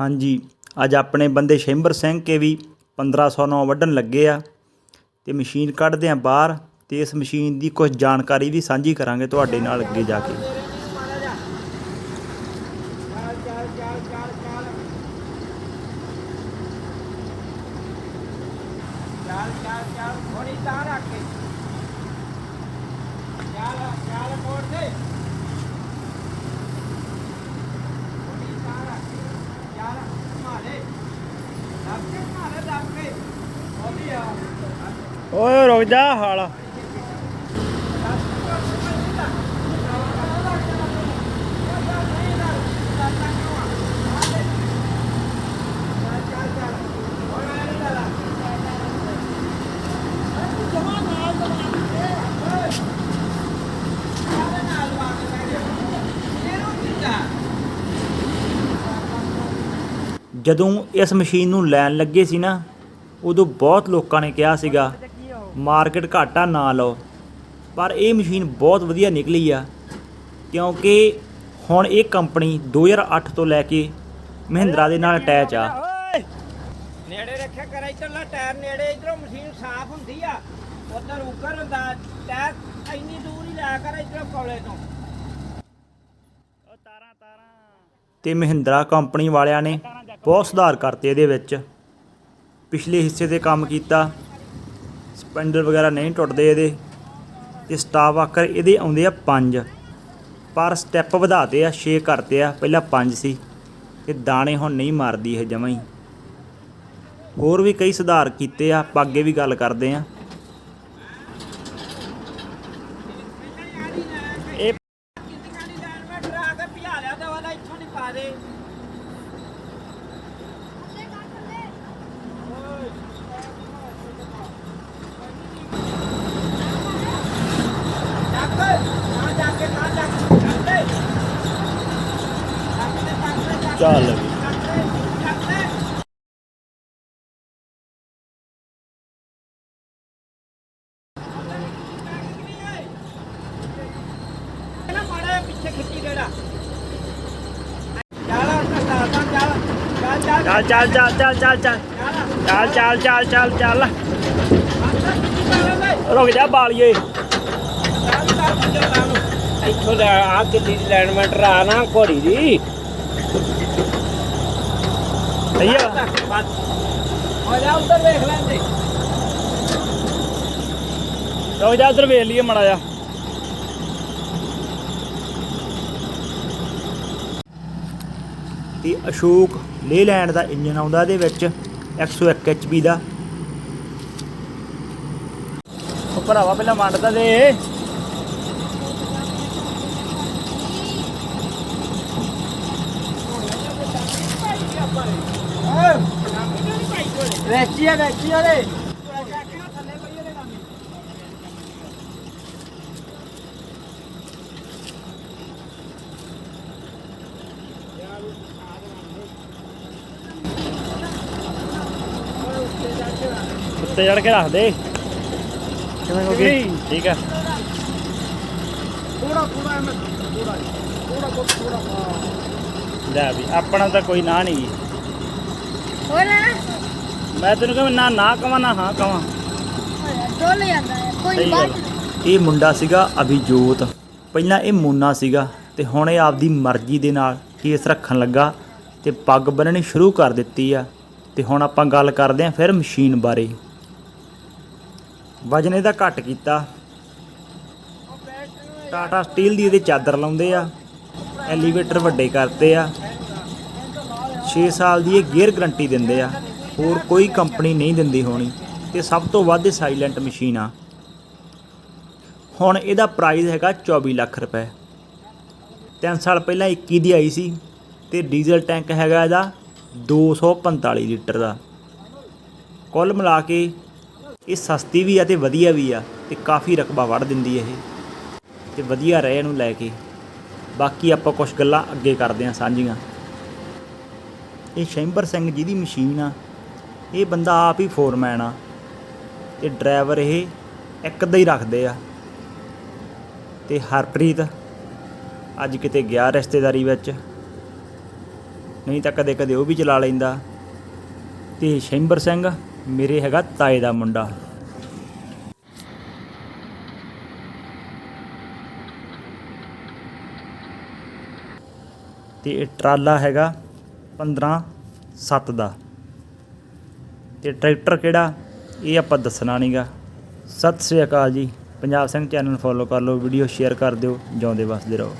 ਹਾਂਜੀ, ਅੱਜ ਆਪਣੇ ਬੰਦੇ ਸ਼ੈਂਬਰ ਸਿੰਘ ਕੇ ਵੀ 1509 ਵੱਢਣ ਲੱਗੇ ਆ ਤੇ ਮਸ਼ੀਨ ਕੱਢਦੇ ਆ ਬਾਹਰ ਤੇ ਇਸ ਮਸ਼ੀਨ ਦੀ ਕੁਝ ਜਾਣਕਾਰੀ ਵੀ ਸਾਂਝੀ ਕਰਾਂਗੇ ਤੁਹਾਡੇ ਨਾਲ ਅੱਗੇ ਜਾ ਕੇ। ਚੱਲ ਚੱਲ ਚੱਲ ਥੋੜੀ ਤਾਂ ਰੱਖ ਕੇ। ਚੱਲ ਚੱਲ, ਮੋੜ ਦੇ ਥੋੜੀ ਤਾਂ ਰੱਖ ਕੇ ਚੱਲ ਮਾਰੇ ਲੱਗ ਕੇ ਮਾਰੇ ਲੱਗ ਕੇ ਉਹਦੀ ਆ ਓਏ ਰੁਕ ਜਾ ਹਾਲ। ਜਦੋਂ ਇਸ ਮਸ਼ੀਨ ਨੂੰ ਲੈਣ ਲੱਗੇ ਸੀ ਨਾ ਉਦੋਂ ਬਹੁਤ ਲੋਕਾਂ ਨੇ ਕਿਹਾ ਸੀਗਾ ਮਾਰਕੀਟ ਘਾਟਾ ਨਾ ਲਓ। ਪਰ ਇਹ ਮਸ਼ੀਨ ਬਹੁਤ ਵਧੀਆ ਨਿਕਲੀ ਆ ਕਿਉਂਕਿ ਹੁਣ ਇਹ ਕੰਪਨੀ 2008 ਤੋਂ ਲੈ ਕੇ ਮਹਿੰਦਰਾ ਦੇ ਨਾਲ ਅਟੈਚ ਆ। ਨੇੜੇ ਰੱਖਿਆ ਕਰ ਇਧਰਲਾ ਟਾਇਰ ਨੇੜੇ ਇਧਰੋਂ ਮਸ਼ੀਨ ਸਾਫ਼ ਹੁੰਦੀ ਆ। ਉਧਰ ਉੱਕਰ ਹੁੰਦਾ ਟਾਇਰ ਇੰਨੀ ਦੂਰ ਹੀ ਲਾਇਆ ਕਰ ਇਧਰੋਂ ਕੋਲੇ ਤੋਂ। ਤਾਰਾਂ ਤਾਰਾਂ ਤੇ ਮਹਿੰਦਰਾ ਕੰਪਨੀ ਵਾਲਿਆਂ ਨੇ ਬਹੁਤ ਸੁਧਾਰ ਕਰਤੇ ਇਹਦੇ ਵਿੱਚ। ਪਿਛਲੇ ਹਿੱਸੇ ਤੇ ਕੰਮ ਕੀਤਾ। ਸਪੈਂਡਰ ਵਗੈਰਾ ਨਹੀਂ ਟੁੱਟਦੇ ਇਹਦੇ। ਤੇ ਸਟਾਫ ਆਕਰ ਇਹਦੇ ਆਉਂਦੇ ਆ 5 ਪਰ ਸਟੈਪ ਵਧਾਤੇ ਆ 6 ਕਰਤੇ ਆ। ਪਹਿਲਾਂ 5 ਸੀ। ਤੇ ਦਾਣੇ ਹੁਣ ਨਹੀਂ ਮਾਰਦੀ ਇਹ ਜਮਾਂ ਹੀ। ਹੋਰ ਵੀ ਕਈ ਸੁਧਾਰ ਕੀਤੇ ਆ। ਆਪਾਂ ਅੱਗੇ ਵੀ ਗੱਲ ਕਰਦੇ ਆ ਇਹ ਕਿੰਨੀਆਂ ਦੀ ਲੈਣ ਮੈਂ ਡਰਾ ਕੇ ਭਜਾ ਲਿਆ ਤਾਂ ਵਾਲਾ ਇੱਥੋਂ ਨਹੀਂ ਪਾ ਦੇ ਚੱਕ ਨਾ ਜਾ ਕੇ ਨਾ ਜਾ ਕੇ ਚੱਕ ਦੇ ਚੱਕ ਦੇ ਚੱਕ ਦੇ ਚੱਕ ਚੱਲ। ਦੇ, ਵੀ। ਚੱਕ ਦੇ ਚੱਕ ਦੇ ਨਾ ਮਾੜਾ ਪਿੱਛੇ ਖਿੱਚੀ ਦੇਣਾ ਚੱਲ ਚੱਲ ਚੱਲ ਚੱਲ ਚੱਲ ਚੱਲ। ਚੱਲ ਚੱਲ ਚੱਲ ਚੱਲ ਚੱਲ। ਰੁਕ ਜਾ ਬਾਲੀਏ। ਇੱਥੋਂ ਲੈ ਆ ਕਿੱਡੀ ਲੈਣ ਮੈਂ ਡਰਾ ਨਾ ਘੋੜੀ ਦੀ। ਸਹੀ ਆ। ਹੋ ਜਾ ਉੱਧਰ ਵੇਖ ਲੈਂਦੇ ਰੁਕ ਜਾ ਉਧਰ ਵੇਖ ਲਈਏ ਮੜਾ ਜਾ ਤੇ ਅਸ਼ੋਕ ਲੇਲੈਂਡ ਦਾ ਇੰਜਨ ਆਉਂਦਾ ਇਹਦੇ ਵਿੱਚ 101 HP ਦਾ। ਉਹ ਭਰਾਵਾ ਪਹਿਲਾਂ ਮੰਡਦਾ ਦੇ। ਵੇਚੀ ਆ ਵੇਚੀ ਉੱਤੇ ਚੜ ਕੇ ਰੱਖ ਦੇ। ਕਿਵੇਂ ਹੋ ਗਈ। ਠੀਕ ਆ। ਥੋੜਾ ਥੋੜਾ ਐਵੇਂ ਥੋੜਾ ਥੋੜਾ ਥੋੜਾ ਲੈ ਵੀ ਆਪਣਾ ਤਾਂ ਕੋਈ ਨਾ ਨਹੀਂ। ਹੋਰ ਮੈਂ ਤੈਨੂੰ ਕਹਾਂ ਨਾ ਨਾ ਕਵਾਂ ਨਾ ਹਾਂ ਕਵਾਂ। ਡੋਲ ਜਾਂਦਾ ਹੈ ਕੋਈ ਸਹੀ ਗੱਲ ਬਾਤ ਇਹ ਮੁੰਡਾ ਸੀਗਾ ਅਭਿਜੋਤ। ਪਹਿਲਾਂ ਇਹ ਮੋਨਾ ਸੀਗਾ ਤੇ ਹੁਣ ਇਹ ਆਪਦੀ ਮਰਜ਼ੀ ਦੇ ਨਾਲ ਕੇਸ ਰੱਖਣ ਲੱਗਾ ਤੇ ਪੱਗ ਬੰਨਣੀ ਸ਼ੁਰੂ ਕਰ ਦਿੱਤੀ ਆ। ਤੇ ਹੁਣ ਆਪਾਂ ਗੱਲ ਕਰਦੇ ਆਂ ਫਿਰ ਮਸ਼ੀਨ ਬਾਰੇ। ਵਜਨ ਇਹਦਾ ਘੱਟ ਕੀਤਾ। ਟਾਟਾ ਸਟੀਲ ਦੀ ਇਹਦੇ ਚਾਦਰ ਲਾਉਂਦੇ ਆ। ਐਲੀਵੇਟਰ ਵੱਡੇ ਕਰਤੇ ਆ। 6 ਸਾਲ ਦੀ ਇਹ ਗੇਅਰ ਗਰੰਟੀ ਦਿੰਦੇ ਆ। ਹੋਰ ਕੋਈ ਕੰਪਨੀ ਨਹੀਂ ਦਿੰਦੀ ਹੋਣੀ ਤੇ ਸਭ ਤੋਂ ਵੱਧ ਇਹ ਸਾਇਲੈਂਟ ਮਸ਼ੀਨ ਆ। ਹੁਣ ਇਹਦਾ ਪ੍ਰਾਈਸ ਹੈਗਾ 24 ਲੱਖ ਰੁਪਏ। 3 ਸਾਲ ਪਹਿਲਾਂ 21 ਦੀ ਆਈ ਸੀ ਤੇ ਡੀਜ਼ਲ ਟੈਂਕ ਹੈਗਾ ਇਹਦਾ 245 ਲੀਟਰ ਦਾ। ਕੁੱਲ ਮਿਲਾ ਕੇ ਇਹ ਸਸਤੀ ਵੀ ਆ ਤੇ ਵਧੀਆ ਵੀ ਆ ਤੇ ਕਾਫੀ ਰਕਬਾ ਵੜ ਦਿੰਦੀ ਇਹ। ਤੇ ਵਧੀਆ ਰਹੇ ਇਹਨੂੰ ਲੈ ਕੇ। ਬਾਕੀ ਆਪਾਂ ਕੁਝ ਗੱਲਾਂ ਅੱਗੇ ਕਰਦੇ ਹਾਂ ਸਾਂਝੀਆਂ। ਇਹ ਸ਼ੈਂਬਰ ਸਿੰਘ ਜੀ ਦੀ ਮਸ਼ੀਨ ਆ। ਇਹ ਬੰਦਾ ਆਪ ਹੀ ਫੋਰਮੈਨ ਆ। ਤੇ ਡਰਾਈਵਰ ਇਹ ਇੱਕ ਅੱਧਾ ਹੀ ਰੱਖਦੇ ਆ। ਤੇ ਹਰਪ੍ਰੀਤ ਅੱਜ ਕਿਤੇ ਗਿਆ ਰਿਸ਼ਤੇਦਾਰੀ ਵਿੱਚ। ਨਹੀਂ ਤਾਂ ਕਦੇ ਕਦੇ ਉਹ ਵੀ ਚਲਾ ਲੈਂਦਾ। ਤੇ ਸ਼ੈਂਬਰ ਸਿੰਘ, ਮੇਰੇ ਹੈਗਾ ਤਾਏ ਦਾ ਮੁੰਡਾ। ਤੇ ਇਹ ਟਰਾਲਾ ਹੈਗਾ 15 7 ਦਾ। ਤੇ ਟਰੈਕਟਰ ਕਿਹੜਾ? ਇਹ ਆਪਾਂ ਦੱਸਣਾ ਨਹੀਂਗਾ ਸਤਿ ਸ੍ਰੀ ਅਕਾਲ ਜੀ। ਪੰਜਾਬ ਸਿੰਘ ਚੈਨਲ ਨੂੰ ਫੋਲੋ ਕਰ ਲਓ ਵੀਡੀਓ ਸ਼ੇਅਰ ਕਰ ਦਿਓ, ਜਿਉਂਦੇ ਵਸਦੇ ਰਹੋ।